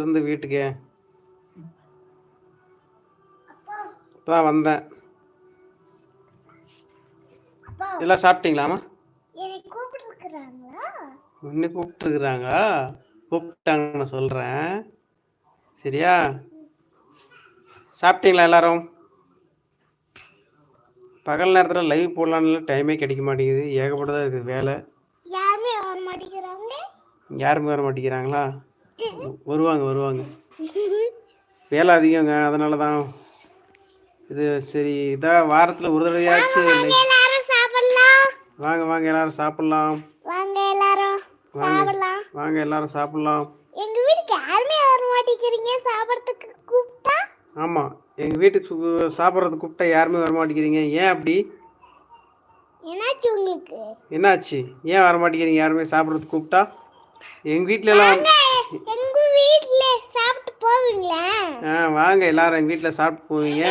இருந்து வீட்டுக்கு. இப்பதான் வந்தேன். எல்லாம் சாப்பிட்டீங்களாமா இன்னும் கூப்பிட்டுருக்குறாங்க கூப்பிட்டாங்க நான் சொல்கிறேன் சரியா? சாப்பிட்டீங்களா எல்லாரும்? பகல் நேரத்தில் லைவ் போடலான்னு டைமே கிடைக்க மாட்டேங்குது. ஏகப்பட்டதாக இருக்குது வேலை. யாருமே வர மாட்டேங்கிறாங்களா? வருவாங்க வருவாங்க. வேலை அதிகங்க அதனால தான் இது சரி இதான் வாரத்தில் ஒரு தடவையாச்சும் வாங்க வாங்க எல்லாரும் சாப்பிட்லாம். வாங்க எல்லாரும் சாப்பிடலாம். வாங்க எல்லாரும் சாப்பிட்லாம். எங்க வீட்டுக்கு யாருமே வர மாட்டேங்கிறீங்க? சாப்பிடறதுக்கு கூப்பிட்டா? ஆமாம் எங்கள் வீட்டுக்கு சாப்பிட்றதுக்கு கூப்பிட்டா யாருமே வர மாட்டேங்கிறீங்க. ஏன் அப்படி? என்னாச்சு உங்களுக்கு? என்னாச்சு? ஏன் வர மாட்டேங்கிறீங்க? யாருமே சாப்பிட்றதுக்கு கூப்பிட்டா? எங்கள் வீட்டிலலாம் எங்க வீட்ல சாப்பிட்டு போவீங்களா? ஆ வாங்க எல்லாரும் எங்கள் வீட்டில் சாப்பிட்டு போவீங்க.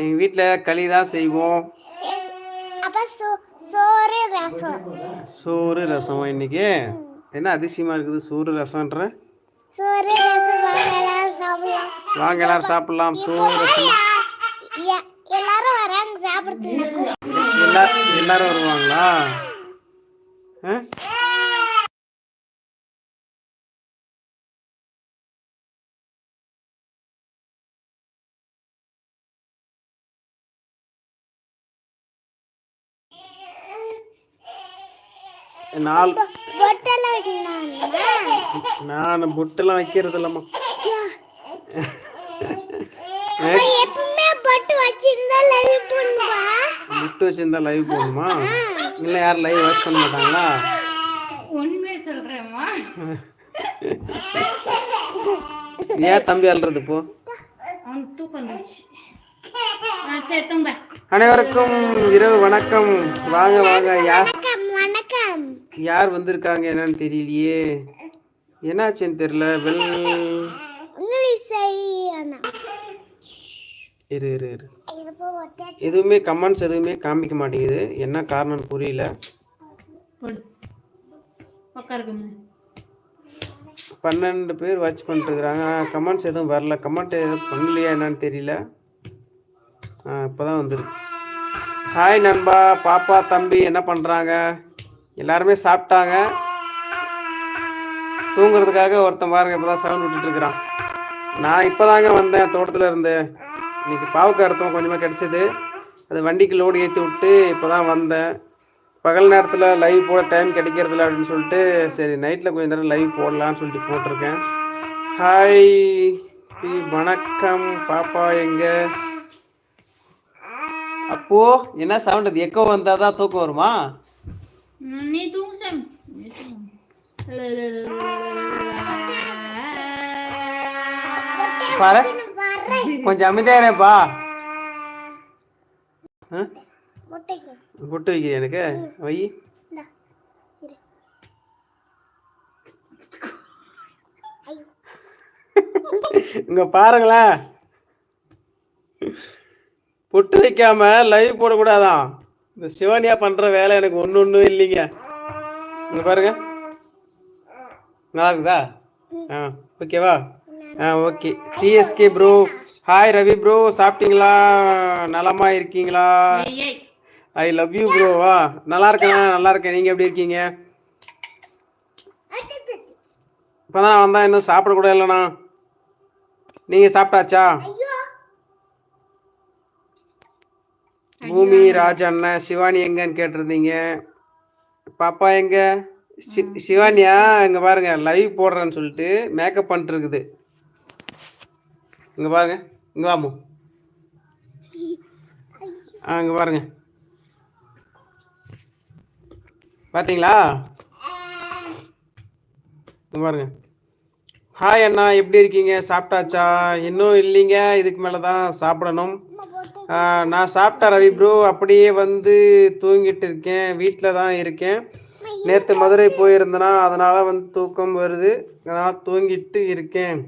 எங்கள் வீட்டில் களி தான் செய்வோம். அப்ப சோறு ரசம். சோறு ரசம் இன்னைக்கு? என்ன அதிசயமாக இருக்குது? சோறு ரசம்ன்ற? சோறு ரசம் வாங்க எல்லாரும் சாப்பிடலாம். வாங்க எல்லாரும் சாப்பிட்லாம். சோறு ரசம். எல்லாரும் வராங்க சாப்பிடுறதுக்கு? எல்லா எல்லாரும் வருவாங்களா? ஆ? வைக்கணுமா நான் புட்டெல்லாம் வைக்கிறது இல்லைம்மா பொட்டு வச்சிருந்தா லைவ் போகணுமா இல்லை யாரும் லைவ் வாட்ச் பண்ண மாட்டாங்களா? உண்மையை சொல்றேம்மா. ஏன் தம்பி அல்றது தூங்க. அனைவருக்கும் இரவு வணக்கம். வாங்க வாங்க யார்? யார் வந்திருக்காங்க என்னன்னு தெரியலையே. என்னாச்சுன்னு தெரியல வெல். இரு இரு இரு. எதுவுமே கமெண்ட்ஸ் எதுவுமே காமிக்க மாட்டேங்குது. என்ன காரணம்னு புரியல. பன்னெண்டு பேர் வாட்ச் பண்ணிட்டுருக்குறாங்க. கமெண்ட்ஸ் எதுவும் வரல. கமெண்ட் எதுவும் பண்ணலையா என்னன்னு தெரியல. ஆ இப்போ தான் வந்துருக்கு. ஹாய் நண்பா. பாப்பா தம்பி என்ன பண்ணுறாங்க எல்லாருமே சாப்பிட்டாங்க. தூங்குறதுக்காக ஒருத்தன் பாருங்க இப்போ தான் சவுண்ட் விட்டுட்டுருக்குறான். நான் இப்போ தாங்க வந்தேன் தோட்டத்தில் இருந்து. இன்னைக்கு பாவக்காய் அறுத்தோம் கொஞ்சமாக கிடச்சிது. அது வண்டிக்கு லோடு ஏற்றி விட்டு இப்போ தான் வந்தேன். பகல் நேரத்தில் லைவ் போட டைம் கிடைக்கிறதில்ல அப்படின்னு சொல்லிட்டு சரி நைட்டில் கொஞ்சம் நேரம் லைவ் போடலான்னு சொல்லிட்டு போட்டிருக்கேன். ஹாய் வணக்கம். பாப்பா எங்க? அப்போ என்ன சவுண்ட் அது எக்கோ வந்தால் தான் தூக்கம் வருமா? ம், நீ பாரு. கொஞ்சம் அமைதியாரேப்பா ஆ? புட்டு வைக்கிறேன் எனக்கு? வை. இங்க பாருங்களேன். பொட்டு வைக்காம லைவ் போடக்கூடாதான். இந்த சிவானியா பண்ற வேலை எனக்கு ஒன்று ஒன்றும் இல்லைங்க. இங்க பாருங்க. நல்லா இருக்குதா ஆ ஓகேவா? ஆ okay. TSK bro hi Ravi bro சாப்பிட்டீங்களா? நலமா இருக்கீங்களா? ஐ லவ் யூ ப்ரோவா நல்லா இருக்கேன் நல்லா இருக்கேன் நீங்கள் எப்படி இருக்கீங்க? இப்போ தான் வந்தா இன்னும் சாப்பிட கூட இல்லைண்ணா. நீங்கள் சாப்பிட்டாச்சா ஐயோ பூமி ராஜ் அண்ணன் சிவானி எங்கன்னு கேட்டிருந்தீங்க. பாப்பா எங்க? சிவானியா? இங்கே பாருங்க லைவ் போடுறேன்னு சொல்லிட்டு மேக்கப் பண்ணிட்டு இருக்குது இங்கே பாருங்க இங்கே வாமு ஆ இங்கே பாருங்க. பார்த்தீங்களா இங்க பாருங்க. ஹாய் அண்ணா எப்படி இருக்கீங்க? சாப்பிட்டாச்சா? இன்னும் இல்லைங்க இதுக்கு மேலே தான் சாப்பிடணும். நான் சாப்பிட்டேன் ரவி ப்ரோ அப்படியே வந்து தூங்கிட்டு இருக்கேன். வீட்டில் தான் இருக்கேன். நேற்று மதுரை போயிருந்தேனா அதனால் வந்து தூக்கம் வருது. அதனால் தூங்கிட்டு இருக்கேன்.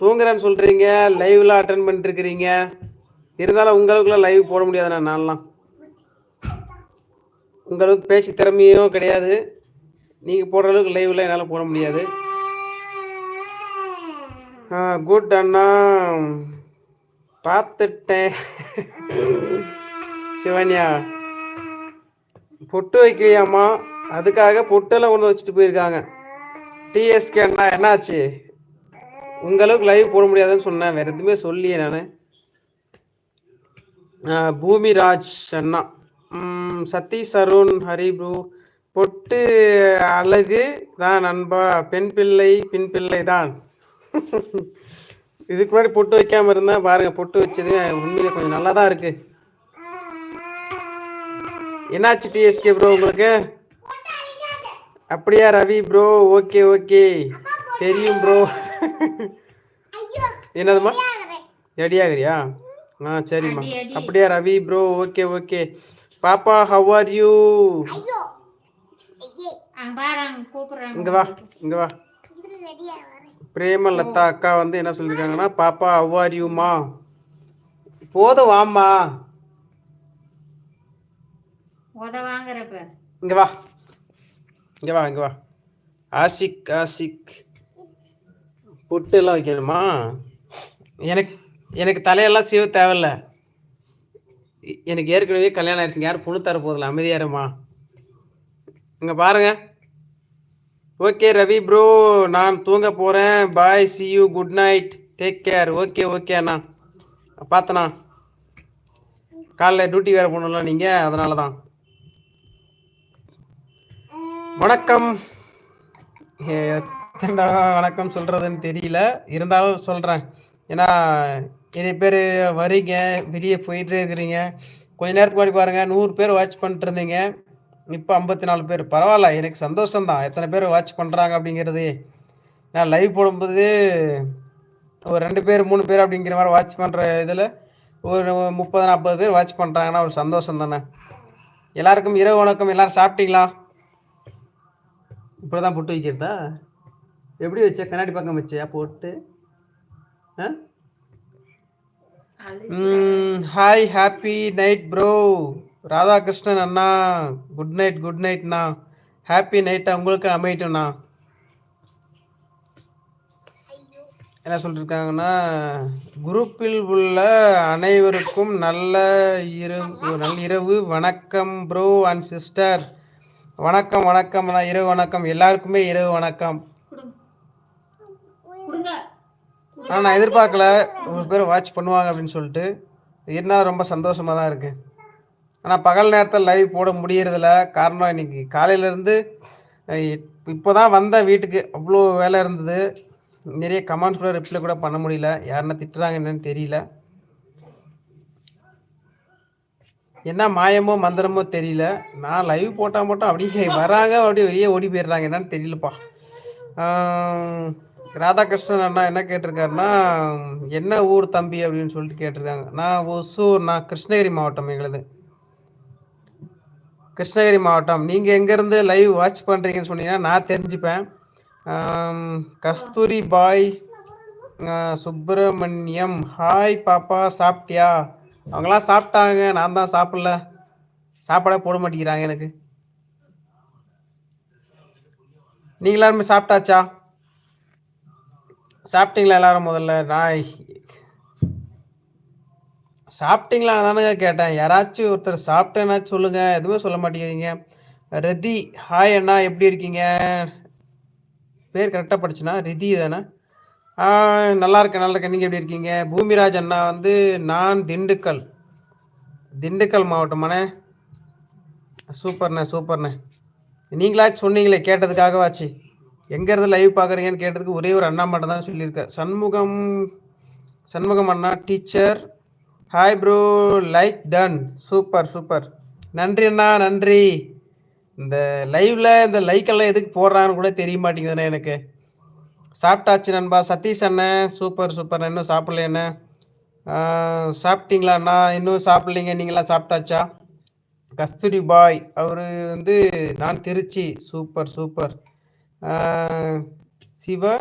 தூங்குறேன்னு சொல்கிறீங்க லைவ்லாம் அட்டன் பண்ணிட்டுருக்கிறீங்க. இருந்தாலும் உங்களுக்குலாம் லைவ் போட முடியாதுண்ணா நான்லாம். உங்களுக்கு பேசி திறமையும் கிடையாது. நீங்கள் போடுற அளவுக்கு லைவ்லாம் என்னால் போட முடியாது. குட் அண்ணா. பார்த்துட்டேன். சிவன்யா பொட்டு வைக்கலையாம்மா? அதுக்காக பொட்டெல்லாம் கொண்டு வச்சுட்டு போயிருக்காங்க. டிஎஸ்கே அண்ணா என்னாச்சு? உங்களுக்கு லைவ் போட முடியாதுன்னு சொன்னேன். வேற எதுவுமே சொல்லியே நான். பூமிராஜ் அண்ணா. சதீஷ் அருண் ஹரி ப்ரோ. பொட்டு அழகு தான் நண்பா. பெண் பிள்ளை பின் பிள்ளை தான். இதுக்கு முன்னாடி பொட்டு வைக்காம இருந்தேன் பாருங்க பொட்டு வச்சது உண்மையிலே கொஞ்சம் நல்லா தான் இருக்கு. என்னாச்சு டிஎஸ்கே ப்ரோ உங்களுக்கு? அப்படியா ரவி ப்ரோ ஓகே ஓகே தெரியும் ப்ரோ என்னதுமா? ரெடியாகிறியா ஆ சரிம்மா. அப்படியா ரவி ப்ரோ ஓகே ஓகே பாப்பா ஹவ் ஆர் யூ இங்க வா இங்க வா. பிரேமலதா அக்கா வந்து என்ன சொல்லியிருக்காங்கன்னா பாப்பா ஹவ் ஆர் யூமா போதும் வாம்மா. உத வாங்குறப்ப. இங்க வா. இங்க வா இங்க வா. ஆசிக் ஆசிக். புட்டு எல்லாம் வைக்கணுமா? எனக்கு எனக்கு தலையெல்லாம் சீவ தேவையில்ல. எனக்கு ஏற்கனவே கல்யாணம் ஆயிடுச்சுங்க. யாரும் பொண்ணு தர போதில்ல அமைதியாருமா இங்க பாருங்க. ஓகே ரவி ப்ரோ நான் தூங்க போகிறேன் bye see you good night take care okay okay அண்ணா. பார்த்தண்ணா. காலைல டியூட்டி வேறு போகணும்ல நீங்கள் அதனால தான் வணக்கம் வணக்கம் சொல்கிறதுன்னு தெரியல. இருந்தாலும் சொல்கிறேன் ஏன்னா நிறைய பேர் வரீங்க வெளியே போயிட்டே இருக்கிறீங்க. கொஞ்ச நேரத்துக்கு முன்னாடி பாருங்கள் நூறு பேர் வாட்ச் பண்ணிட்டு இருந்தீங்க. இப்போ ஐம்பத்தி நாலு பேர். பரவாயில்ல எனக்கு சந்தோஷம்தான். எத்தனை பேர் வாட்ச் பண்ணுறாங்க அப்படிங்கிறது. நான் லைவ் போடும்போது ஒரு ரெண்டு பேர் மூணு பேர் அப்படிங்கிற மாதிரி வாட்ச் பண்ணுற இதில் ஒரு முப்பது நாற்பது பேர் வாட்ச் பண்ணுறாங்கன்னா ஒரு சந்தோஷம் தானே எல்லாருக்கும் இரவு வணக்கம். எல்லாரும் சாப்பிட்டீங்களா? இப்படி தான் பொட்டு வைக்கிறதா? எப்படி வச்ச? கண்ணாடி பக்கம் வச்சியா போட்டு? ஆ? Hi happy night bro Radhakrishnan அண்ணா குட் நைட் குட் நைட்ண்ணா ஹாப்பி நைட் உங்களுக்கு அமையட்டும்ண்ணா. என்ன சொல்லியிருக்காங்கன்னா குரூப்பில் உள்ள அனைவருக்கும் நல்ல இரவு நல்ல இரவு. வணக்கம் ப்ரோ அண்ட் சிஸ்டர் வணக்கம் வணக்கம் இரவு வணக்கம். எல்லாருக்குமே இரவு வணக்கம். ஆனால் நான் எதிர்பார்க்கல. ஒரு பேர் வாட்ச் பண்ணுவாங்க அப்படின்னு சொல்லிட்டு. இருந்தாலும் ரொம்ப சந்தோஷமாக தான் இருக்குது ஆனால் பகல் நேரத்தில் லைவ் போட முடியறதில்ல. காரணம் இன்னைக்கு காலையிலேருந்து இப்போ தான் வந்தேன் வீட்டுக்கு அவ்வளோ வேலை இருந்தது. நிறைய கமெண்ட்ஸ் கூட ரிப்ளை கூட பண்ண முடியல. யாருன்னா திட்டுறாங்க என்னன்னு தெரியல. என்ன மாயமோ மந்திரமோ தெரியல. நான் லைவ் போட்டால் மட்டும் அப்படியே வராங்க அப்படியே வெளியே ஓடி போயிடுறாங்க. என்னன்னு தெரியலப்பா. ராதாகிருஷ்ணன் அண்ணா என்ன கேட்டிருக்காருன்னா என்ன ஊர் தம்பி? அப்படின்னு சொல்லிட்டு கேட்டிருக்காங்க. நான் ஒசூர் நான் கிருஷ்ணகிரி மாவட்டம் எங்களுது. கிருஷ்ணகிரி மாவட்டம். நீங்கள் எங்கேருந்து லைவ் வாட்ச் பண்ணுறீங்கன்னு சொன்னீங்கன்னா நான் தெரிஞ்சுப்பேன். கஸ்தூரி பாய் சுப்பிரமணியம். ஹாய் பாப்பா சாப்பிட்டியா? அவங்களாம் சாப்பிட்டாங்க. நான் தான் சாப்பிடல. சாப்பாடே போட மாட்டேங்கிறாங்க எனக்கு. நீங்க எல்லாருமே சாப்பிட்டாச்சா? சாப்பிட்டீங்களா எல்லாரும் முதல்ல? நான் சாப்பிட்டீங்களா தானே கேட்டேன். யாராச்சும் ஒருத்தர் சாப்பிட்டேனாச்சும் சொல்லுங்க. எதுவுமே சொல்ல மாட்டேங்கிறீங்க. ரதி ஹாய் அண்ணா எப்படி இருக்கீங்க? பேர் கரெக்டாக படிச்சுனா ரிதி தானே? நல்லா இருக்கேன் நல்லா இருக்கேன். நீங்கள் எப்படி இருக்கீங்க? பூமிராஜ் அண்ணா வந்து நான் திண்டுக்கல். திண்டுக்கல் மாவட்டமாண்ணே. சூப்பர்ண்ணே சூப்பர்ண்ணே. நீங்களாச்சும் சொன்னீங்களே கேட்டதுக்காகவாச்சு எங்கேருந்து லைவ் பார்க்குறீங்கன்னு கேட்டதுக்கு ஒரே ஒரு அண்ணா மட்டும் தான் சொல்லியிருக்கார். சண்முகம் சண்முகம் அண்ணா teacher hi bro like ton super super நன்றி அண்ணா நன்றி. இந்த லைவில் இந்த லைக் எல்லாம் எதுக்கு போடுறான்னு கூட தெரிய மாட்டேங்குதுண்ணே எனக்கு. சாப்பிட்டாச்சு நண்பா. சதீஷ் அண்ணன் சூப்பர் சூப்பர் இன்னும் சாப்பிடல என்ன சாப்பிட்டீங்களா அண்ணா? இன்னும் சாப்பிட்லீங்க. நீங்களாம் சாப்பிட்டாச்சா? கஸ்தூரி பாய் அவர் வந்து நான் திருச்சி. சூப்பர் சூப்பர் சிவ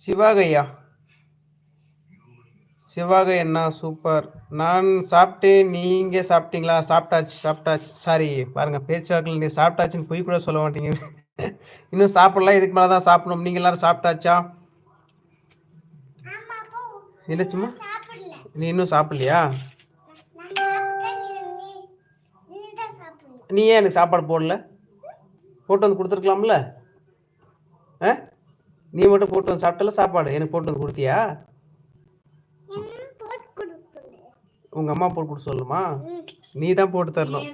சிவாகையா சிவாகை அண்ணா சூப்பர் நான் சாப்பிட்டேன். நீங்க சாப்பிட்டீங்களா? சாப்பிட்டாச்சு சாப்பிட்டாச்சு. சாரி பாருங்க பேச்சுவாக்கில் நீ சாப்பிட்டாச்சுன்னு பொய் கூட சொல்ல மாட்டீங்க. இன்னும் சாப்பிடல. இதுக்கு மேலே தான் சாப்பிடணும். நீங்கள் எல்லாரும் சாப்பிட்டாச்சா? இல்லை சும்மா. நீ இன்னும் சாப்பிடலையா? நீ நீ ஏன் எனக்கு சாப்பாடு போடல? போட்டு வந்து கொடுத்துருக்கலாம்ல? ஆ? நீ மட்டும் போட்டு வந்து சாப்பிட்டல சாப்பாடு? எனக்கு போட்டு வந்து கொடுத்தியா என்ன போட்டு கொடுத்துல உங்கள் அம்மா போட்டு கொடுத்து சொல்லுமா? நீ தான் போட்டு தரணும்.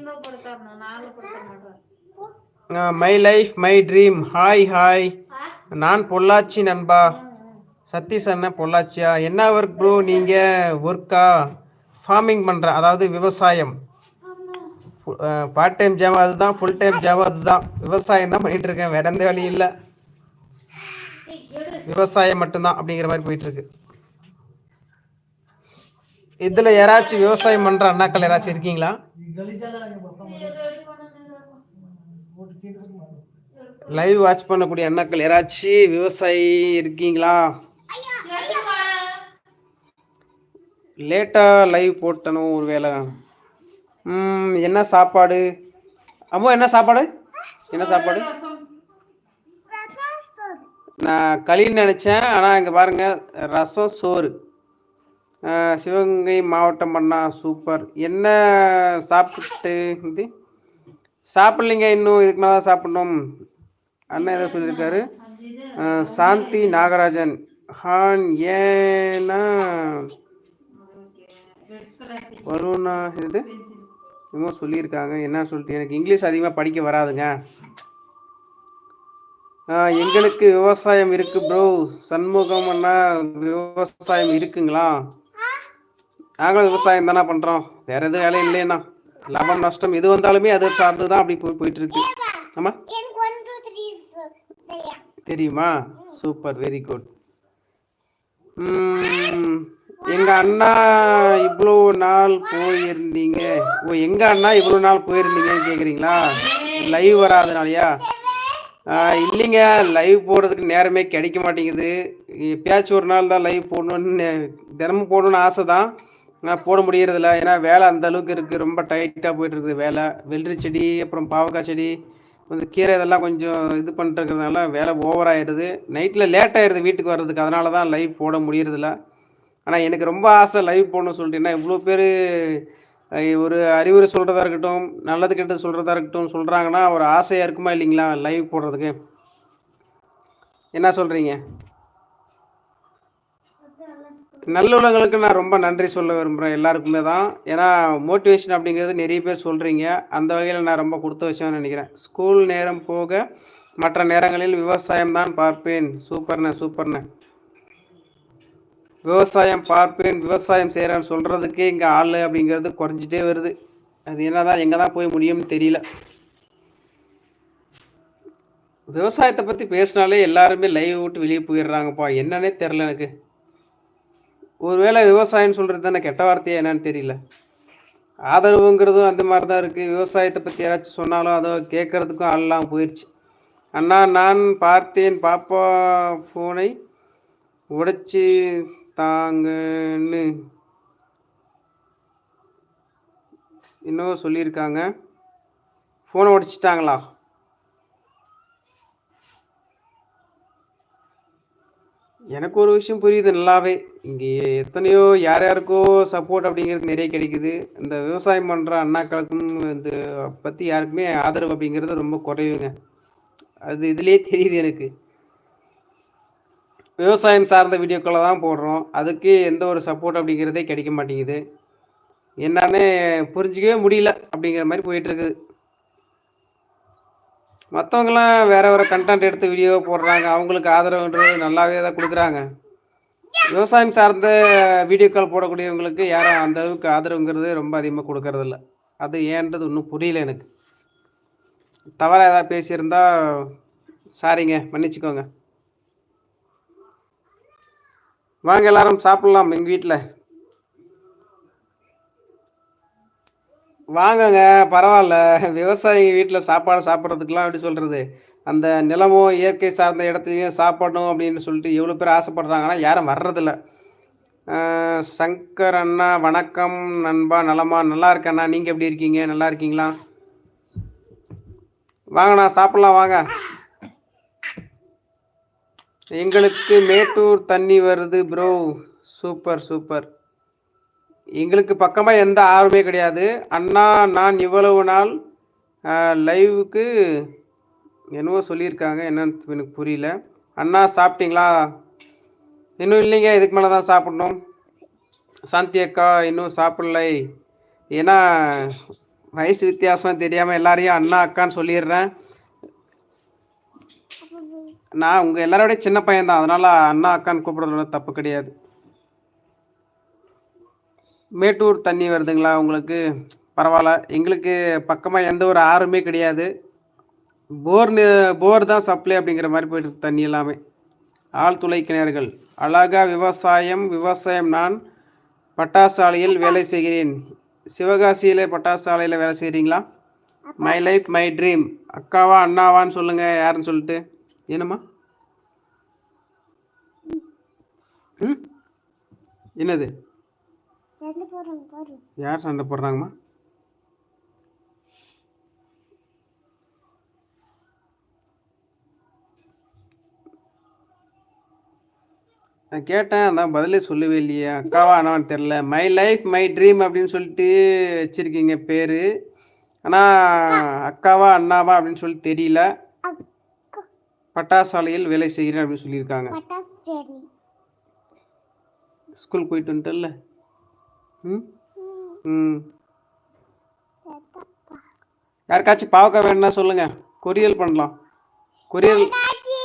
My life my dream hi hi நான் பொள்ளாச்சி நண்பா. சதீஷ் அண்ணன் பொள்ளாச்சியா? என்ன ஒர்க் ப்ரோ நீங்கள் ஒர்க்கா ஃபார்மிங் பண்ணுறேன் அதாவது விவசாயம். பார்ட் டைம் ஜாப் அதுதான் ஃபுல் டைம் ஜாப் அதுதான். விவசாயம் தான் பண்ணிட்டு இருக்கேன் வேற எந்த வேலையும் இல்லை. விவசாயம் மட்டும்தான் அப்படிங்கிற மாதிரி போயிட்டு இருக்கு. இதில் யாராச்சும் விவசாயம் பண்ணுற அண்ணாக்கள் யாராச்சும் இருக்கீங்களா? லைவ் வாட்ச் பண்ணக்கூடிய அண்ணாக்கள் யாராச்சும் விவசாயி இருக்கீங்களா? லேட்டாக லைவ் போட்டணும் ஒரு வேளை. என்ன சாப்பாடு? அம்மா என்ன சாப்பாடு? என்ன சாப்பாடு? நான் களின்னு நினச்சேன் ஆனால் இங்கே பாருங்கள் ரசம் சோறு. சிவகங்கை மாவட்டம் பண்ணா சூப்பர். என்ன சாப்பிட்டு இது? சாப்பிட்லிங்க இன்னும் இதுக்கு மேலே தான் சாப்பிடணும். அண்ணன் ஏதோ சொல்லியிருக்காரு. சாந்தி நாகராஜன். ஹான் ஏன்னா? வருணா இது என்னமோ சொல்லியிருக்காங்க. என்ன சொல்லிட்டு எனக்கு இங்கிலீஷ் அதிகமாக படிக்க வராதுங்க. எங்களுக்கு விவசாயம் இருக்குது ப்ரோ சண்முகம் அண்ணா விவசாயம் இருக்குங்களா? நாங்களும் விவசாயம் தானே பண்ணுறோம் வேற எதுவும் வேலை இல்லைண்ணா லாபம் நஷ்டம் எது வந்தாலுமே அது சார்ந்து தான் அப்படி போய் போயிட்டு இருக்கு ஆமா? தெரியுமா? சூப்பர் வெரி குட் எங்க அண்ணா இவ்வளோ நாள் போயிருந்தீங்க. ஓ எங்க அண்ணா இவ்வளோ நாள் போயிருந்தீங்கன்னு கேக்குறீங்களா? லைவ் வராதனாலயா? இல்லைங்க லைவ் போடுறதுக்கு நேரமே கிடைக்க மாட்டேங்குது. எப்பயாச்சும் ஒரு நாள் தான் லைவ் போடணும்னு தினமும் போடணும்னு ஆசை தான் ஆனால் போட முடியறதில்ல. ஏன்னா வேலை அந்த அளவுக்கு இருக்குது ரொம்ப டைட்டாக போயிட்டு இருக்குது வேலை. வெள்ளரி செடி அப்புறம் பாவக்காய் செடி கொஞ்சம் கீரை இதெல்லாம் கொஞ்சம் இது பண்ணிட்டுருக்கிறதுனால வேலை ஓவர் ஆயிடுது. நைட்டில் லேட் ஆயிடுது வீட்டுக்கு வர்றதுக்கு. அதனால தான் லைவ் போட முடியறதில்ல. ஆனால் எனக்கு ரொம்ப ஆசை லைவ் போடணும்னு சொல்லிட்டேன்னா இவ்வளோ பேர் ஒரு அறிவுரை சொல்கிறதா இருக்கட்டும் நல்லது கெட்டது சொல்கிறதா இருக்கட்டும் சொல்கிறாங்கன்னா ஒரு ஆசையாக இருக்குமா இல்லைங்களா லைவ் போடுறதுக்கு? என்ன சொல்கிறீங்க நல்லுள்ளங்களுக்கு நான் ரொம்ப நன்றி சொல்ல விரும்புகிறேன் எல்லாருக்குமே தான். ஏன்னா மோட்டிவேஷன் அப்படிங்கிறது நிறைய பேர் சொல்கிறீங்க அந்த வகையில் நான் ரொம்ப கொடுத்து வச்சேன்னு நினைக்கிறேன். ஸ்கூல் நேரம் போக மற்ற நேரங்களில் விவசாயம் தான் பார்ப்பேன். சூப்பர்ண்ணே சூப்பர்ண்ணே. விவசாயம் பார்ப்பேன் விவசாயம் செய்கிறேன்னு சொல்கிறதுக்கே இங்கே ஆள் அப்படிங்கிறது குறைஞ்சிட்டே வருது. அது என்ன தான் எங்கே தான் போய் முடியும்னு தெரியல. விவசாயத்தை பற்றி பேசினாலே எல்லாருமே லைவ் விட்டு வெளியே போயிடுறாங்கப்பா. என்னன்னே தெரில எனக்கு. ஒருவேளை விவசாயம்னு சொல்கிறது தானே கெட்ட வார்த்தையா என்னன்னு தெரியல. ஆதரவுங்கிறதும் அந்த மாதிரி தான் இருக்குது விவசாயத்தை பற்றி யாராச்சும் சொன்னாலும் அதை கேட்குறதுக்கும் ஆள்லாம் போயிடுச்சு அண்ணா நான் பார்த்தேன். பாப்பா ஃபோனை உடைச்சி தாங்கன்னு இன்னும் சொல்லியிருக்காங்க. ஃபோனை உடைச்சிட்டாங்களா? எனக்கு ஒரு விஷயம் புரியுது நல்லாவே. இங்கே எத்தனையோ யார் யாருக்கோ சப்போர்ட் அப்படிங்கிறது நிறைய கிடைக்குது. இந்த விவசாயம் பண்ணுற அண்ணாக்களுக்கும் இந்த பற்றி யாருக்குமே ஆதரவு அப்படிங்கிறது ரொம்ப குறைவுங்க. அது இதுலேயே தெரியுது எனக்கு. விவசாயம் சார்ந்த வீடியோக்களை தான் போடுறோம். அதுக்கு எந்த ஒரு சப்போர்ட் அப்படிங்கிறதே கிடைக்க மாட்டேங்குது. என்னன்னு புரிஞ்சிக்கவே முடியல அப்படிங்கிற மாதிரி போயிட்டுருக்குது. மற்றவங்களாம் வேறு வேறு கண்டென்ட் எடுத்து வீடியோ போடுறாங்க. அவங்களுக்கு ஆதரவுன்றது நல்லாவே தான் கொடுக்குறாங்க. விவசாயம் சார்ந்த வீடியோக்கள் போடக்கூடியவங்களுக்கு யாரும் அந்த அளவுக்கு ஆதரவுங்கிறது ரொம்ப அதிகமாக கொடுக்கறதில்ல. அது ஏன்றது இன்னும் புரியல எனக்கு. தவறாக ஏதாவது பேசியிருந்தா சாரிங்க மன்னிச்சுக்கோங்க. வாங்க எல்லாரும் சாப்பிட்லாம் எங்கள் வீட்டில் வாங்கங்க பரவாயில்ல. விவசாயி வீட்டில் சாப்பாடு சாப்பிட்றதுக்கெலாம் எப்படி சொல்கிறது அந்த நிலமோ இயற்கை சார்ந்த இடத்தையும் சாப்பிடணும் அப்படின்னு சொல்லிட்டு எவ்வளோ பேர் ஆசைப்படுறாங்கன்னா யாரும் வர்றதில்ல. சங்கர் அண்ணா வணக்கம் நண்பா நலமா நல்லா இருக்கண்ணா. நீங்கள் எப்படி இருக்கீங்க? நல்லா இருக்கீங்களா? வாங்கண்ணா சாப்பிட்லாம் வாங்க. எங்களுக்கு மேட்டூர் தண்ணி வருது ப்ரோ சூப்பர் சூப்பர். எங்களுக்கு பக்கமாக எந்த ஆர்வமே கிடையாது. அண்ணா நான் இவ்வளவு நாள் லைவுக்கு என்னவோ சொல்லியிருக்காங்க என்னன்னு எனக்கு புரியல. அண்ணா சாப்பிட்டீங்களா? இன்னும் இல்லைங்க இதுக்கு மேலே தான் சாப்பிடணும். சாந்தி அக்கா இன்னும் சாப்பிடலை. ஏன்னா வயசு வித்தியாசம் தெரியாமல் எல்லாரையும் அண்ணா அக்கான்னு சொல்லிடுறேன். நான் உங்கள் எல்லாரோட சின்ன பையன்தான் அதனால் அண்ணா அக்கான்னு கூப்பிடுறதுல தப்பு கிடையாது. மேட்டூர் தண்ணி வருதுங்களா உங்களுக்கு? பரவாயில்ல. எங்களுக்கு பக்கமாக எந்த ஒரு ஆறுமே கிடையாது. போர் நி- போர் தான் சப்ளை அப்படிங்கிற மாதிரி போயிட்டு தண்ணி எல்லாமே. ஆழ்துளை கிணறுகள் அழகா விவசாயம் விவசாயம் நான் பட்டாசாலையில் வேலை செய்கிறேன். சிவகாசியில் பட்டாசாலையில் வேலை செய்கிறீங்களா மை லைஃப் மை ட்ரீம் அக்காவா அண்ணாவான்னு சொல்லுங்கள் யாருன்னு சொல்லிட்டு. என்னம்மா? என்னது? யார் சண்டை போடுறாங்கம்மா? நான் கேட்டேன் அதான் பதிலே சொல்லவே இல்லையே. அக்காவா அண்ணான்னு தெரில மை லைஃப் மை ட்ரீம் அப்படின்னு சொல்லிட்டு வச்சிருக்கீங்க பேர். ஆனால் அக்காவா அண்ணாவா அப்படின்னு சொல்லி தெரியல. பட்டாசாலையில் வேலை செய்கிறேன் அப்படின்னு சொல்லியிருக்காங்க. ஸ்கூல் போயிட்டு வந்துட்டல்ல? ம்? ம். யாருக்காச்சும் பாவக்காய் வேணும்னா சொல்லுங்கள் கொரியல் பண்ணலாம். கொரியல் காட்சி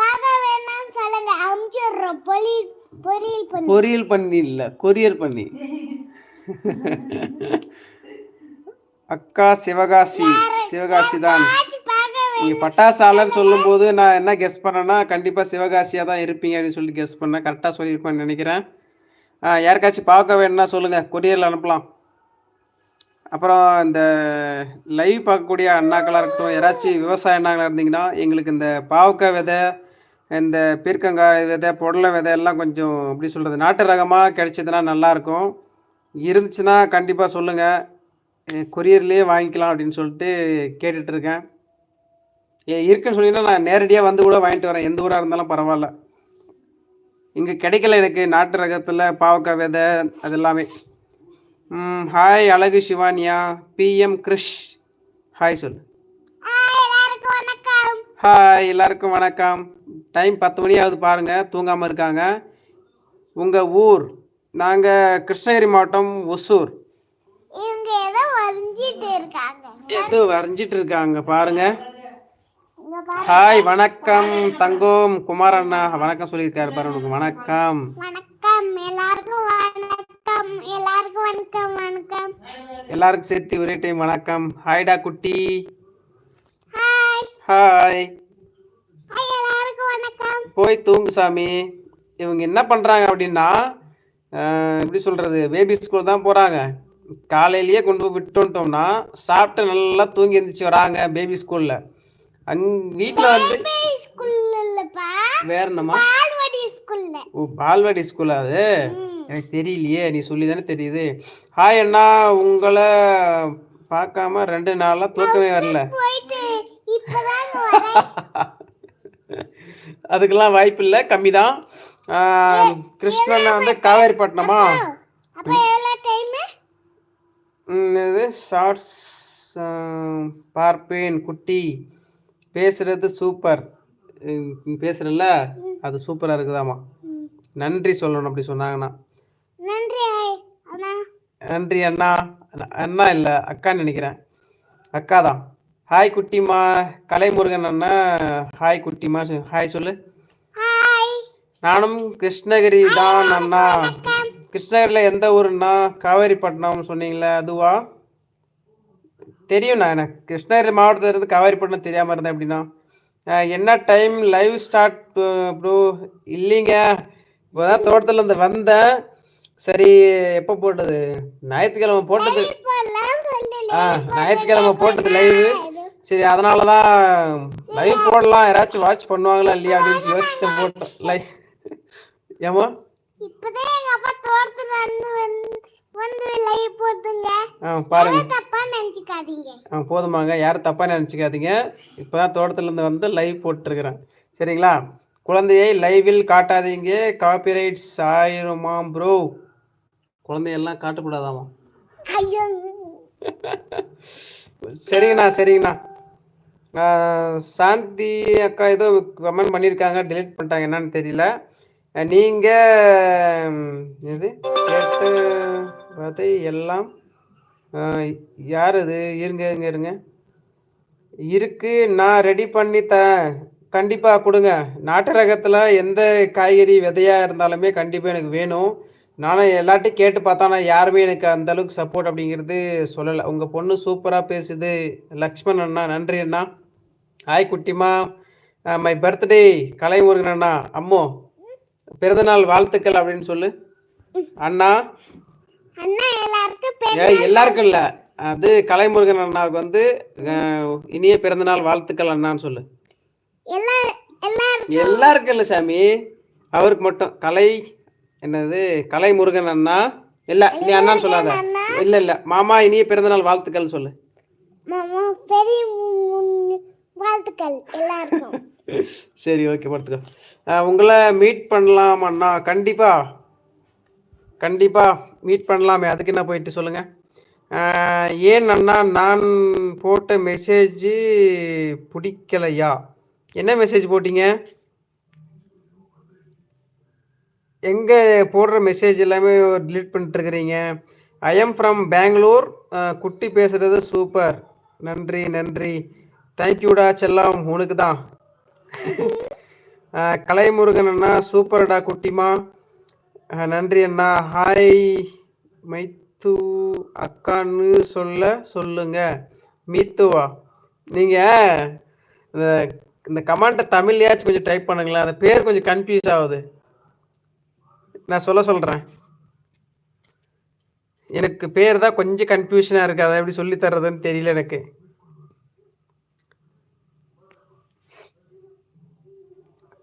பார்க்க வேணாம்னு சொல்லுங்க அமுச்சிடுறோம் பொலி பொரியல் பண்ணி. இல்லை கொரியர் பண்ணி. அக்கா சிவகாசி சிவகாசி தான் நீங்கள் பட்டாசாலைன்னு சொல்லும்போது நான் என்ன கெஸ் பண்ணேன்னா கண்டிப்பாக சிவகாசியாக தான் இருப்பீங்க அப்படின்னு சொல்லி கெஸ் பண்ணேன். கரெக்டாக சொல்லியிருப்பேன்னு நினைக்கிறேன். யாருக்காச்சும் பார்க்க வேணும்னா சொல்லுங்கள் கொரியரில் அனுப்பலாம். அப்புறம் இந்த லைவ் பார்க்கக்கூடிய அண்ணாக்களாக இருக்கட்டும் யாராச்சும் விவசாய அண்ணாக்களாக இருந்தீங்கன்னா எங்களுக்கு இந்த பாவக்காய் விதை இந்த பீர்க்கங்காய் விதை புடலை விதை எல்லாம் கொஞ்சம் எப்படி சொல்கிறது நாட்டு ரகமாக கிடைச்சதுன்னா நல்லாயிருக்கும் இருந்துச்சுன்னா கண்டிப்பாக சொல்லுங்கள் கொரியர்லேயே வாங்கிக்கலாம் அப்படின்னு சொல்லிட்டு ஏ இருக்குன்னு சொன்னீங்கன்னா நான் நேரடியாக வந்து கூட வாங்கிட்டு வரேன். எந்த ஊராக இருந்தாலும் பரவாயில்ல. இங்கே கிடைக்கல எனக்கு நாட்டு ரகத்தில் பாவக்காய் விதை அது எல்லாமே. ஹாய் அழகு சிவானியா. பிஎம் கிருஷ். ஹாய் சொல் ஹாய் எல்லாருக்கும் வணக்கம். டைம் பத்து மணி ஆகுது பாருங்கள் தூங்காமல் இருக்காங்க. உங்கள் ஊர் நாங்கள் கிருஷ்ணகிரி மாவட்டம் ஒசூர். ஏதோ வரைஞ்சிட்டு இருக்காங்க. ஏதோ வரைஞ்சிட்டு இருக்காங்க பாருங்கள் இங்க பாரு ஹாய் வணக்கம் தங்கம் குமார் அண்ணா. வணக்கம் சொல்லியிருக்காரு பாரு உனக்கு வணக்கம். வணக்கம் எல்லாருக்கும் வணக்கம் எல்லாருக்கும் வணக்கம் வணக்கம். எல்லாருக்கும் சேர்த்து ஒரே டைம் வணக்கம். ஹாய்டா குட்டி. ஹாய் போய் தூங்கு சாமி. இவங்க என்ன பண்ணுறாங்க அப்படின்னா எப்படி சொல்கிறது பேபி ஸ்கூல் தான் போகிறாங்க காலையிலேயே கொண்டு போய் விட்டுட்டோம்னா சாப்பிட்டு நல்லா தூங்கி எழுந்திரிச்சு வராங்க பேபி ஸ்கூலில் அங் வீட்டில் வந்து வேற ஸ்கூல்ல ஓ பால்வாடி ஸ்கூலா அது? எனக்கு தெரியலையே நீ சொல்லி தானே தெரியுது. ஹாய் அண்ணா உங்களை பார்க்காம ரெண்டு நாளாக தூக்கமே வரல. அதுக்கெல்லாம் வாய்ப்பு இல்லை கம்மி தான் கிருஷ்ணன் வந்து காவேரிப்பட்டினமா? இது ஷார்ட்ஸ் பார்ப்பேன் குட்டி. பேசுறது சூப்பர் பேசுறல அது சூப்பராக இருக்குதாம்மா நன்றி சொல்லணும் அப்படி சொன்னாங்கன்னா. நன்றி அண்ணா. நன்றி அண்ணா. அண்ணா- அண்ணா இல்லை அக்கான்னு நினைக்கிறேன். அக்கா தான் ஹாய் குட்டிமா. கலைமுருகன் அண்ணா. ஹாய் குட்டிமா. ஹாய் சொல்லு. நானும் கிருஷ்ணகிரி தான் அண்ணா. கிருஷ்ணகிரியில் எந்த ஊருண்ணா காவேரிப்பட்டினம் சொன்னீங்களே அதுவா? தெரியும்ண்ணா எனக்கு. கிருஷ்ணகிரி மாவட்டத்தில் இருந்து காவேரிப்பட்டினம் தெரியாமல் இருந்தேன் அப்படின்னா என்ன டைம் லைவ் ஸ்டார்ட் ப்ரோ இல்லைங்க. இப்போ தான் தோட்டத்துலேருந்து வந்தேன். சரி எப்போ போட்டது? ஞாயிற்றுக்கிழமை போட்டது. ஆ ஞாயிற்றுக்கிழமை போட்டது லைவு சரி அதனால தான் லைவ் போடலாம். யாராச்சும் வாட்ச் பண்ணுவாங்களா இல்லையா அப்படின்னு யோசிச்சுட்டு போட்டோம். லைவ் ஏமா இப்பதான் எங்க அப்பா தோட்டத்துல இருந்து வந்து வந்து லைவ் போட்டுங்க. ஆ பாருங்க. தப்பா நினைச்சுக்காதீங்க. ஆ போதுமாங்க. யாரும் தப்பாக நினச்சிக்காதீங்க. இப்போ தான் தோட்டத்துலேருந்து வந்து லைவ் போட்டுருக்குறேன். சரிங்களா? குழந்தையை லைவில் காட்டாதீங்க. காப்பிரைட்ஸ் ஆயிருமாம் ப்ரோ குழந்தையெல்லாம் காட்டக்கூடாதாமா ஐயோ. சரிங்கண்ணா சரிங்கண்ணா. சாந்தி அக்கா ஏதோ கமெண்ட் பண்ணியிருக்காங்க டிலீட் பண்ணிட்டாங்க என்னன்னு தெரியல. நீங்கள் இது எது? கேட்டு எல்லாம் யார் அது? இருங்க இருங்க இருங்க. இருக்கு நான் ரெடி பண்ணி த கண்டிப்பாக கொடுங்க. நாட்டு ரகத்தில் எந்த காய்கறி விதையாக இருந்தாலுமே கண்டிப்பாக எனக்கு வேணும். நானும் எல்லாட்டையும் கேட்டு பார்த்தா யாருமே எனக்கு அந்த அளவுக்கு சப்போர்ட் அப்படிங்கிறது சொல்லலை. உங்கள் பொண்ணு சூப்பராக பேசுது. லக்ஷ்மண் அண்ணா நன்றி அண்ணா. ஹாய் குட்டிமா. மை பர்த்டே கலைமுருகன் அண்ணா அம்மோ பிறந்தநாள் வாழ்த்துக்கள் அப்படின்னு சொல்லு. அண்ணா. அண்ணா எல்லாருக்கும் இல்லை. அது கலைமுருகன் அண்ணாவுக்கு வந்து இனிய பிறந்தநாள் வாழ்த்துக்கள் அண்ணான்னு சொல்லு. எல்லா எல்லாருக்கும். இல்லை சாமி. அவருக்கு மட்டும். கலை என்னது கலைமுருகன் அண்ணா இல்லை நீ அண்ணான்னு சொல்லாத. இல்லை இல்லை. மாமா இனிய பிறந்தநாள் வாழ்த்துக்கள் சொல்லு. மாமா வாழ்த்துக்கள் எல்லாருக்கும். சரி ஓகே பார்த்துக்கோ உங்களை மீட் பண்ணலாம் அண்ணா கண்டிப்பா. கண்டிப்பா மீட் பண்ணலாமே. அதுக்கு என்ன போயிட்டு சொல்லுங்க. ஏன் அண்ணா நான் போட்ட மெசேஜ் பிடிக்கலையா? என்ன மெசேஜ் போட்டீங்க? எங்கே போடுற மெசேஜ் எல்லாமே டிலீட் பண்ணிட்டுருக்கிறீங்க. ஐ எம் ஃப்ரம் பெங்களூர் குட்டி பேசுகிறது சூப்பர் நன்றி நன்றி. தேங்க்யூடா செல்லம் உனக்கு தான் கலைமுருகன் அண்ணா சூப்பர்டா குட்டிமா. நன்றி அண்ணா. ஹாய் மைத்து அக்கான்னு சொல்ல சொல்லுங்க. மீத்துவா நீங்கள் இந்த இந்த கமாண்டை தமிழ்லையாச்சும் கொஞ்சம் டைப் பண்ணுங்களேன். அந்த பேர் கொஞ்சம் கன்ஃபியூஸ் ஆகுது. நான் சொல்ல சொல்கிறேன் எனக்கு பேர் தான் கொஞ்சம் கன்ஃபியூஷனாக இருக்குது அதை எப்படி சொல்லி தர்றதுன்னு தெரியல எனக்கு.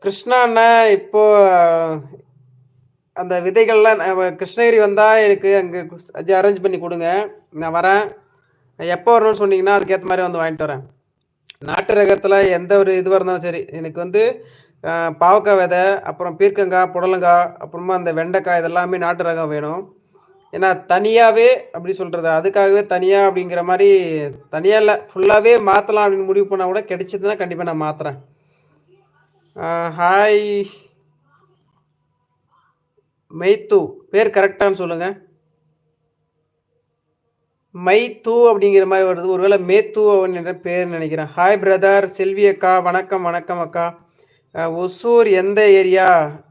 கிருஷ்ணா அண்ணன் இப்போ அந்த விதைகள்லாம் நான் கிருஷ்ணகிரி வந்தால் எனக்கு அங்கே அரேஞ்ச் பண்ணி கொடுங்க. நான் வரேன். எப்போ வரணும்னு சொன்னீங்கன்னா அதுக்கேற்ற மாதிரி வந்து வாங்கிட்டு வரேன். நாட்டு ரகத்தில் எந்த ஒரு இதுவாக இருந்தாலும் சரி எனக்கு வந்து பாவக்காய் விதை அப்புறம் பீர்க்கங்காய் புடலங்காய் அப்புறமா அந்த வெண்டைக்காய் இதெல்லாமே நாட்டு ரகம் வேணும். ஏன்னா தனியாகவே அப்படி சொல்கிறது அதுக்காகவே தனியாக அப்படிங்கிற மாதிரி தனியாக இல்லை ஃபுல்லாகவே மாற்றலாம் அப்படின்னு முடிவு பண்ணால் கூட கிடைச்சதுன்னா கண்டிப்பாக நான் மாற்றுறேன் ஹாய் மைத்து பேர் கரெக்டான்னு சொல்லுங்கள் மைத்து அப்படிங்கிற மாதிரி வருது. ஒருவேளை மேத்து அப்படின்ற பேர் நினைக்கிறேன். ஹாய் பிரதர் செல்வி அக்கா வணக்கம் வணக்கம் அக்கா. ஒசூர் எந்த ஏரியா?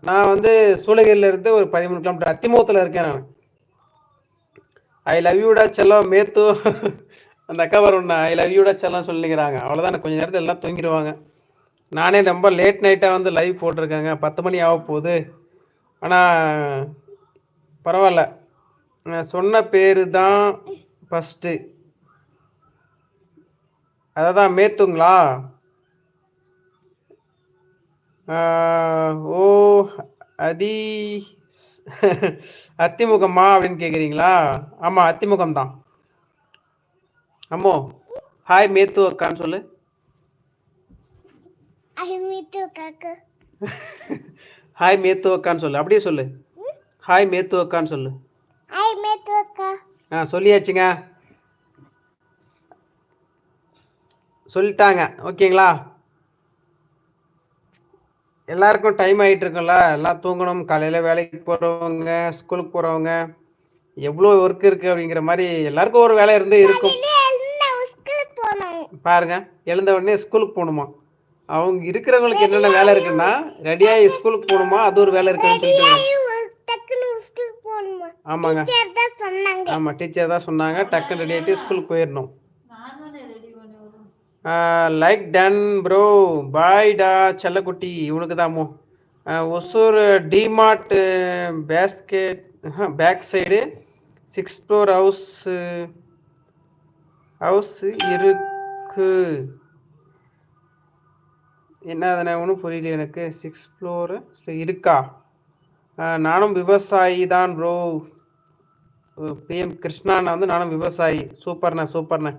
நான் வந்து சூளகிரியிலேருந்து ஒரு பதிமூணு கிலோமீட்டர் அத்திமூத்தில் இருக்கேன் நான். ஐ லவ் யூடா செல்லம் மேத்து. அந்த அக்கா வரும்ண்ணா ஐ லவ் யூடா செல்லம் சொல்லிக்கிறாங்க. அவ்வளோதான் கொஞ்சம் நேரத்தில் எல்லாம் தூங்கிடுவாங்க. நானே ரொம்ப லேட் நைட்டாக வந்து லைவ் போட்டிருக்கேங்க. பத்து மணி ஆக போகுது. ஆனால் பரவாயில்ல. சொன்ன பேர் தான் ஃபஸ்ட்டு அதை தான் மேத்துங்களா ஓ அதி அத்திமுகமா அப்படின்னு கேட்குறீங்களா ஆமாம் அத்திமுகம் தான் அம்மோ ஹாய் மேத்து அக்கான்னு சொல்லு. ஹாய் மேத்து அக்கான்னு சொல்லு. அப்படியே சொல்லு. ஹாய் மேத்து அக்கான்னு சொல்லு. ஐ மீட்டு அக்கா ஆ சொல்லியாச்சுங்க. சொல்லிட்டாங்க. ஓகேங்களா? எல்லாருக்கும் டைம் ஆகிட்டு இருக்குல்ல எல்லாம் தூங்கணும். காலையில் வேலைக்கு போகிறவங்க ஸ்கூலுக்கு போகிறவங்க எவ்வளோ ஒர்க் இருக்குது அப்படிங்கிற மாதிரி எல்லாருக்கும் ஒரு வேலை இருந்து இருக்கும். பாருங்க. எழுந்த உடனே ஸ்கூலுக்கு போகணுமா? அவங்க இருக்கிறவங்களுக்கு என்னென்ன வேலை இருக்குன்னா ரெடியாகி ஸ்கூலுக்கு போகணுமா? அது ஒரு வேலை இருக்குன்னு சொல்லிட்டு ஆமாங்க. ஆமாம் டீச்சர் தான் சொன்னாங்க. டக்குன்னு ரெடி ஆகிட்டு ஸ்கூலுக்கு போயிடணும். லைக் டன் ப்ரோ பாய்டா செல்லக்குட்டி. இவனுக்கு தாமோ Hosur DMart basket back side six floor house house இருக்கு. என்ன அதனை ஒன்றும் புரியல எனக்கு. சிக்ஸ் ஃப்ளோரு இருக்கா? நானும் விவசாயி தான் ப்ரோ பிஎம் கிருஷ்ணாண்ணா வந்து நானும் விவசாயி. சூப்பர்ண்ணே சூப்பர்ண்ணே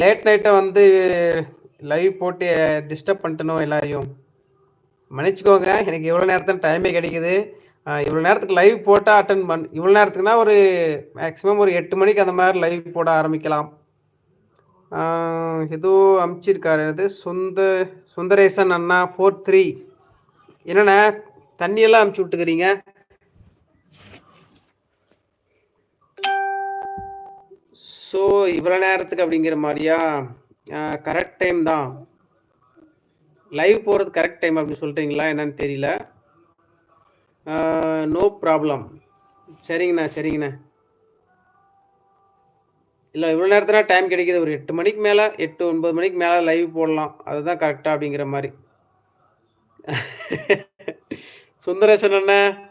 லேட் நைட்டை வந்து லைவ் போட்டு டிஸ்டர்ப் பண்ணிட்டணும் எல்லாரையும். மன்னிச்சுக்கோங்க எனக்கு இவ்வளோ நேரத்தில் டைமே கிடைக்குது. இவ்வளோ நேரத்துக்கு லைவ் போட்டால் அட்டன் பண் இவ்வளோ நேரத்துக்குனா ஒரு மேக்ஸிமம் ஒரு எட்டு மணிக்கு அந்த மாதிரி லைவ் போட ஆரம்பிக்கலாம். ஏதோ அமுச்சிருக்காரு. அது சுந்த சுந்தரேசன் அண்ணா ஃபோர் த்ரீ என்னண்ணா? தண்ணியெல்லாம் அமுச்சு விட்டுக்கிறீங்க? ஸோ இவ்வளோ நேரத்துக்கு அப்படிங்கிற மாதிரியா? கரெக்ட் டைம் தான். லைவ் போகிறது கரெக்ட் டைம் அப்படின்னு சொல்கிறீங்களா என்னன்னு தெரியல. நோ ப்ராப்ளம் சரிங்கண்ணா சரிங்கண்ணா. இல்லை இவ்வளோ நேரத்தில் டைம் கிடைக்குது. ஒரு எட்டு மணிக்கு மேலே எட்டு ஒன்பது மணிக்கு மேலே லைவ் போடலாம். அதுதான் கரெக்டாக அப்படிங்கிற மாதிரி. சுந்தரேசன் அண்ணே.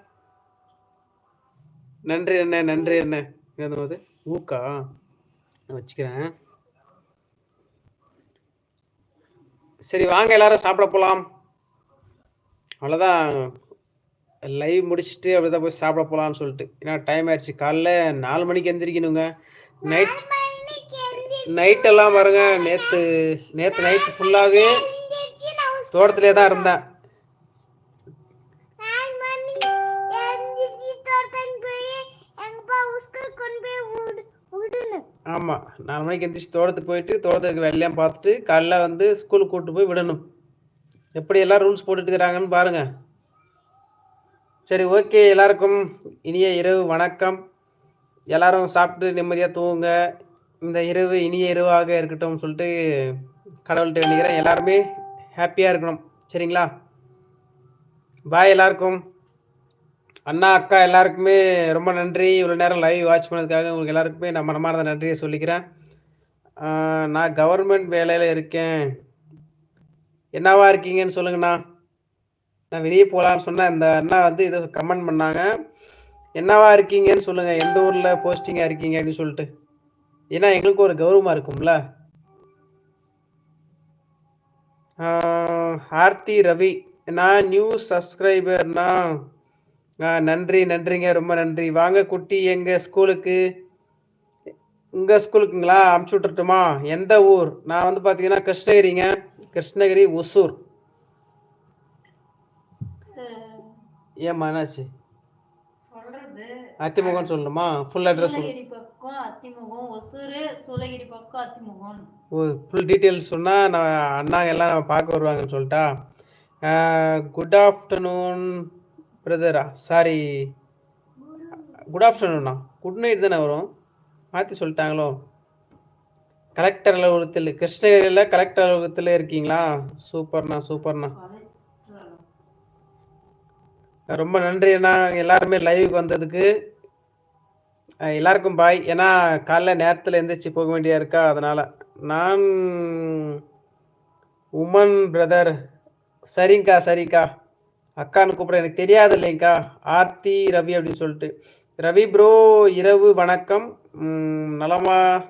நன்றி அண்ணே நன்றி அண்ணே. என்னது அது? ஊக்கா? நான் வச்சுக்கிறேன். சரி வாங்க எல்லாரும் சாப்பிட போகலாம் அவ்வளோதான் லைவ் முடிச்சுட்டு அப்படிதான் போய் சாப்பிட போகலான்னு சொல்லிட்டு. ஏன்னா டைம் ஆயிடுச்சு. காலைல நாலு மணிக்கு எந்திரிக்கணுங்க. நைட் நைட்டெல்லாம் பாருங்க. நேற்று நேற்று நைட்டு ஃபுல்லாகவே தோட்டத்திலே தான் இருந்தேன். ஆமாம் நாலு மணிக்கு எந்திரிச்சு தோட்டத்துக்கு போயிட்டு தோட்டத்துக்கு வெள்ளையாக பார்த்துட்டு காலைல வந்து ஸ்கூலுக்கு கூப்பிட்டு போய் விடணும். எப்படி எல்லாம் ரூல்ஸ் போட்டுட்டு இருக்கிறாங்கன்னு பாருங்க. சரி ஓகே எல்லாருக்கும் இனிய இரவு வணக்கம். எல்லாரும் சாப்பிட்டு நிம்மதியாக தூங்குங்க இந்த இரவு இனிய இரவாக இருக்கட்டும் சொல்லிட்டு கடவுள்கிட்ட வேண்டிக்கிறேன். எல்லாருமே ஹாப்பியாக இருக்கணும். சரிங்களா? பாய் எல்லாருக்கும். அண்ணா அக்கா எல்லாருக்குமே ரொம்ப நன்றி. இவ்வளோ நேரம் லைவ் வாட்ச் பண்ணதுக்காக உங்களுக்கு எல்லாருக்குமே நான் மனமார்ந்த நன்றியை சொல்லிக்கிறேன். நான் கவர்மெண்ட் வேலையில் இருக்கேன். என்னவா இருக்கீங்கன்னு சொல்லுங்கண்ணா. நான் வெளியே போகலான்னு சொன்னேன். இந்த அண்ணா வந்து இதை கமெண்ட் பண்ணாங்க. என்னவா இருக்கீங்கன்னு சொல்லுங்கள் எந்த ஊரில் போஸ்டிங்காக இருக்கீங்க அப்படின்னு சொல்லிட்டு. ஏன்னா எங்களுக்கு ஒரு கௌரவமாக இருக்கும்ல. ஆர்த்தி ரவி. நான் நியூ சப்ஸ்கிரைபர்னா நன்றி நன்றிங்க. ரொம்ப நன்றி. வாங்க குட்டி எங்கள் ஸ்கூலுக்கு? உங்கள் ஸ்கூலுக்குங்களா? அமுச்சு விட்டுட்டுமா எந்த ஊர்? நான் வந்து பார்த்தீங்கன்னா கிருஷ்ணகிரிங்க. கிருஷ்ணகிரி ஒசூர். ஏம்மா என்னாச்சு சொல்றது அத்திமுகம்னு சொல்லணுமா? ஃபுல் அட்ரஸ் சூளகிரி பக்கம் அத்திமுகம் ஒசூரு சூளகிரி பக்கம் அத்திமுகம். ஓ ஃபுல் டீட்டெயில்ஸ் சொன்னால் நான் அண்ணா எல்லாம் நம்ம பார்க்க வருவாங்கன்னு சொல்லிட்டா? குட் ஆஃப்டர்நூன் பிரதரா சாரி குட் ஆஃப்டர்நூனா குட் நைட் தானே வரும்? மாற்றி சொல்லிட்டாங்களோ? கலெக்டர் அலுவலகத்தில் கிருஷ்ணகிரியில் கலெக்டர் அலுவலகத்தில் இருக்கீங்களா? சூப்பர்ண்ணா சூப்பர்ண்ணா ரொம்ப நன்றி அண்ணா. எல்லாருமே லைவுக்கு வந்ததுக்கு. எல்லாருக்கும் பாய் ஏன்னா காலைல நேரத்தில் எந்திரிச்சு போக வேண்டியா இருக்கா? அதனால். நான் உமன் பிரதர் சரிங்கக்கா சரிக்கா. அக்கான்னு கூப்பிட்றேன். எனக்கு தெரியாது இல்லைங்கக்கா. ஆர்த்தி ரவி அப்படின்னு சொல்லிட்டு. ரவி ப்ரோ இரவு வணக்கம். நலமா?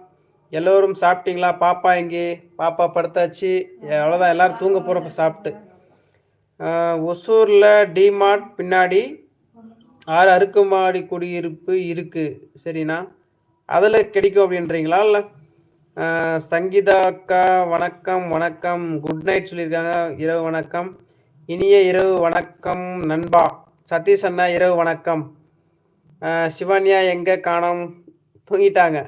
எல்லோரும் சாப்பிட்டீங்களா? பாப்பா எங்கே? பாப்பா படுத்தாச்சு. அவ்வளோதான் எல்லாரும் தூங்க போகிறப்ப சாப்பிட்டு. ஒசூரில் டிமார்ட் பின்னாடி ஆறு அடுக்குமாடி குடியிருப்பு இருக்குது சரிண்ணா. அதில் கிடைக்கும் அப்படின்றீங்களா? இல்லை சங்கீதா அக்கா வணக்கம் வணக்கம். குட் நைட் சொல்லியிருக்காங்க. இரவு வணக்கம். இனிய இரவு வணக்கம் நண்பா. சதீஷ் அண்ணா இரவு வணக்கம். சிவன்யா சிவானியா எங்கே காணோம்? தூங்கிட்டாங்க.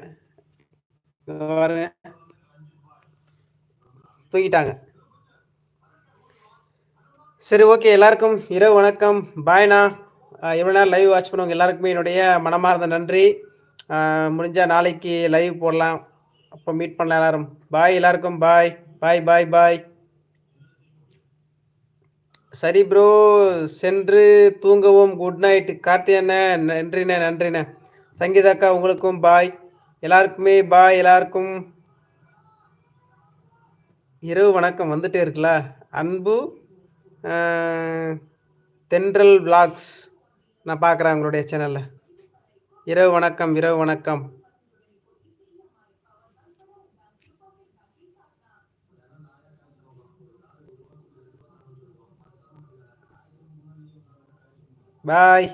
இங்க பாருங்க. தூங்கிட்டாங்க. சரி ஓகே எல்லாருக்கும் இரவு வணக்கம். பாய்ண்ணா இவ்வளோ நேரம் லைவ் வாட்ச் பண்ணவங்க எல்லாருக்குமே என்னுடைய மனமார்ந்த நன்றி. முடிஞ்சால் நாளைக்கு லைவ் போடலாம். அப்போ மீட் பண்ணலாம் எல்லாரும். பாய் எல்லாருக்கும் பாய் பாய் பாய் பாய் சரி ப்ரோ சென்று தூங்கவும். Good night கார்த்தியண்ணே நன்றிண்ணே நன்றிண்ணே. சங்கீதாக்கா உங்களுக்கும் பாய் எல்லாருக்குமே பாய் எல்லாருக்கும். இரவு வணக்கம் வந்துட்டே இருக்குல்ல. அன்பு தென்றல் விளாக்ஸ் நான் பார்க்குறேன் உங்களுடைய சேனலில் இரவு வணக்கம் இரவு வணக்கம். பாய்